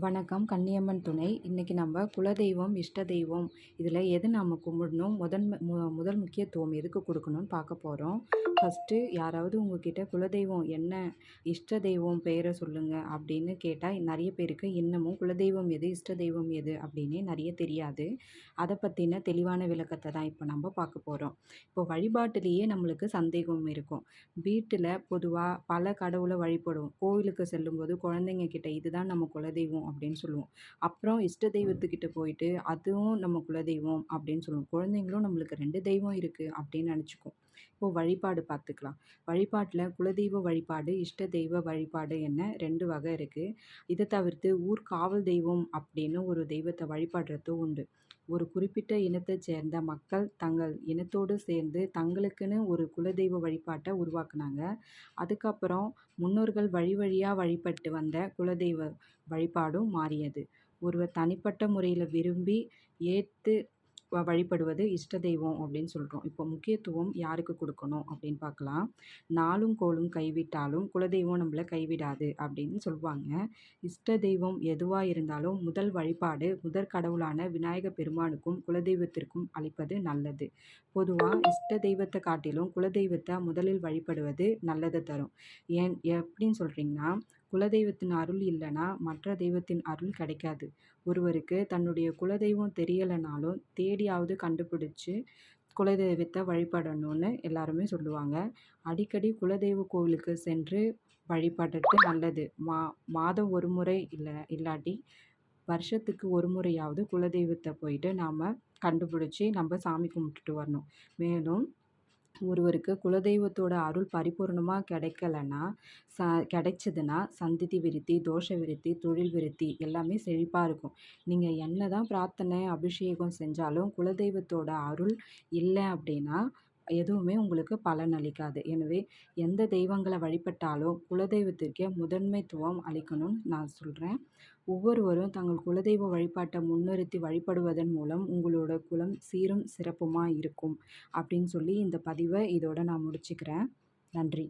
வணக்கம் கன்னியம்மன் துணை. இன்றைக்கி நம்ம குலதெய்வம் இஷ்ட தெய்வம் இதில் எது நம்ம கும்பிடணும்? முதன் மு முதல் முக்கியத்துவம் எதுக்கு கொடுக்கணும்னு பார்க்க போகிறோம் ஃபஸ்ட்டு யாராவது உங்ககிட்ட குலதெய்வம் என்ன இஷ்ட தெய்வம் பெயரை சொல்லுங்கள் அப்படின்னு கேட்டால் நிறைய பேருக்கு இன்னமும் குலதெய்வம் எது இஷ்ட தெய்வம் எது அப்படின்னே நிறைய தெரியாது. அதை பற்றின தெளிவான விளக்கத்தை தான் இப்போ நம்ம பார்க்க போகிறோம் இப்போ வழிபாட்டிலேயே நம்மளுக்கு சந்தேகம் இருக்கும். வீட்டில் பொதுவாக பல கடவுளை வழிபடுவோம். கோவிலுக்கு செல்லும்போது குழந்தைங்க கிட்ட இதுதான் நம்ம குலதெய்வம் அப்படின்னு சொல்லுவோம். அப்புறம் இஷ்ட தெய்வத்துக்கிட்ட போயிட்டு அதுவும் நம்ம குலதெய்வம் அப்படின்னு சொல்லுவோம். குழந்தைங்களும் நம்மளுக்கு ரெண்டு தெய்வம் இருக்குது அப்படின்னு நினச்சிக்கும் இப்போது வழிபாடு பார்த்துக்கலாம். வழிபாட்டில் குலதெய்வ வழிபாடு இஷ்ட தெய்வ வழிபாடு என்ன? ரெண்டு வகை இருக்குது இதை தவிர்த்து ஊர் காவல் தெய்வம் அப்படின்னு ஒரு தெய்வத்தை வழிபாடுறதும் உண்டு. ஒரு குறிப்பிட்ட இனத்தை சேர்ந்த மக்கள் தங்கள் இனத்தோடு சேர்ந்து தங்களுக்குன்னு ஒரு குலதெய்வ வழிபாட்டை உருவாக்குனாங்க. அதுக்கப்புறம் முன்னோர்கள் வழி வழியாக வழிபட்டு வந்த குலதெய்வ வழிபாடும் மாறியது. ஒருவர் தனிப்பட்ட முறையில் விரும்பி ஏற்று வழிபடுவது இஷ்ட தெய்வம் அப்படின்னு சொல்கிறோம் இப்போ முக்கியத்துவம் யாருக்கு கொடுக்கணும் அப்படின்னு பார்க்கலாம். நாளும் கோளும் கைவிட்டாலும் குலதெய்வம் நம்மளை கைவிடாது அப்படின்னு சொல்லுவாங்க இஷ்ட தெய்வம் எதுவாக இருந்தாலும் முதல் வழிபாடு முதற் கடவுளான விநாயக பெருமானுக்கும் குலதெய்வத்திற்கும் அளிப்பது நல்லது. பொதுவாக இஷ்ட தெய்வத்தை காட்டிலும் குலதெய்வத்தை முதலில் வழிபடுவது நல்லதை தரும். ஏன் எப்படின்னு சொல்கிறீங்கன்னா குலதெய்வத்தின் அருள் இல்லைன்னா மற்ற தெய்வத்தின் அருள் கிடைக்காது. ஒருவருக்கு தன்னுடைய குலதெய்வம் தெரியலைனாலும் தேடி தேடியாவது கண்டுபிடிச்சி குலதெய்வத்தை வழிபடணும்னு எல்லாருமே சொல்லுவாங்க. அடிக்கடி குலதெய்வ கோவிலுக்கு சென்று வழிபடுறது நல்லது. மா மாதம் ஒரு முறை இல்லை இல்லாட்டி வருஷத்துக்கு ஒரு முறையாவது குலதெய்வத்தை போயிட்டு நாம் கண்டுபிடிச்சி நம்ம சாமி கும்பிட்டுட்டு வரணும். மேலும் ஒருவருக்கு குலதெய்வத்தோட அருள் பரிபூர்ணமாக கிடைக்கலன்னா ச கிடைச்சதுன்னா சந்ததி விருத்தி தோஷ விருத்தி தொழில் விருத்தி எல்லாமே செழிப்பாக இருக்கும். நீங்கள் என்ன தான் பிரார்த்தனை அபிஷேகம் செஞ்சாலும் குலதெய்வத்தோட அருள் இல்லை அப்படின்னா எதுவுமே உங்களுக்கு பலன் அளிக்காது. எனவே எந்த தெய்வங்களை வழிபட்டாலும் குலதெய்வத்திற்கே முதன்மைத்துவம் அளிக்கணும்னு நான் சொல்கிறேன் ஒவ்வொருவரும் தங்கள் குலதெய்வ வழிபாட்டை முன்னிறுத்தி வழிபடுவதன் மூலம் உங்களோட குலம் சீரும் சிறப்புமாக இருக்கும் அப்படின்னு சொல்லி இந்த பதிவை இதோட நான் முடிச்சுக்கிறேன். நன்றி.